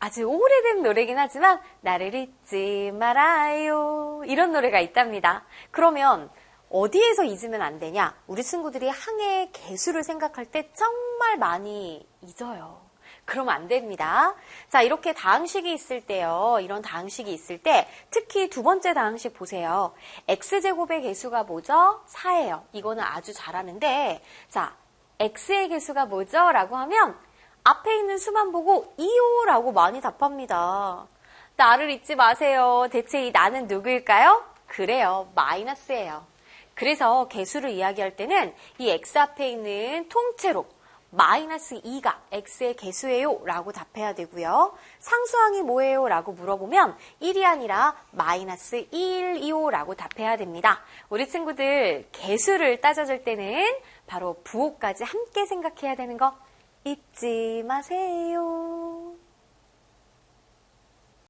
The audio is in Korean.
아주 오래된 노래긴 하지만 나를 잊지 말아요. 이런 노래가 있답니다. 그러면 어디에서 잊으면 안 되냐? 우리 친구들이 항해 개수를 생각할 때 정말 많이 잊어요. 그러면 안 됩니다. 자, 이렇게 다항식이 있을 때요. 이런 다항식이 있을 때 특히 두 번째 다항식 보세요. x제곱의 개수가 뭐죠? 4예요. 이거는 아주 잘하는데 자, x의 개수가 뭐죠? 라고 하면 앞에 있는 수만 보고 2호라고 많이 답합니다. 나를 잊지 마세요. 대체 이 나는 누구일까요? 그래요. 마이너스예요. 그래서 개수를 이야기할 때는 이 x 앞에 있는 통째로 마이너스 2가 x의 개수예요 라고 답해야 되고요. 상수항이 뭐예요? 라고 물어보면 1이 아니라 마이너스 1, 2호 라고 답해야 됩니다. 우리 친구들 개수를 따져줄 때는 바로 부호까지 함께 생각해야 되는 거 잊지 마세요.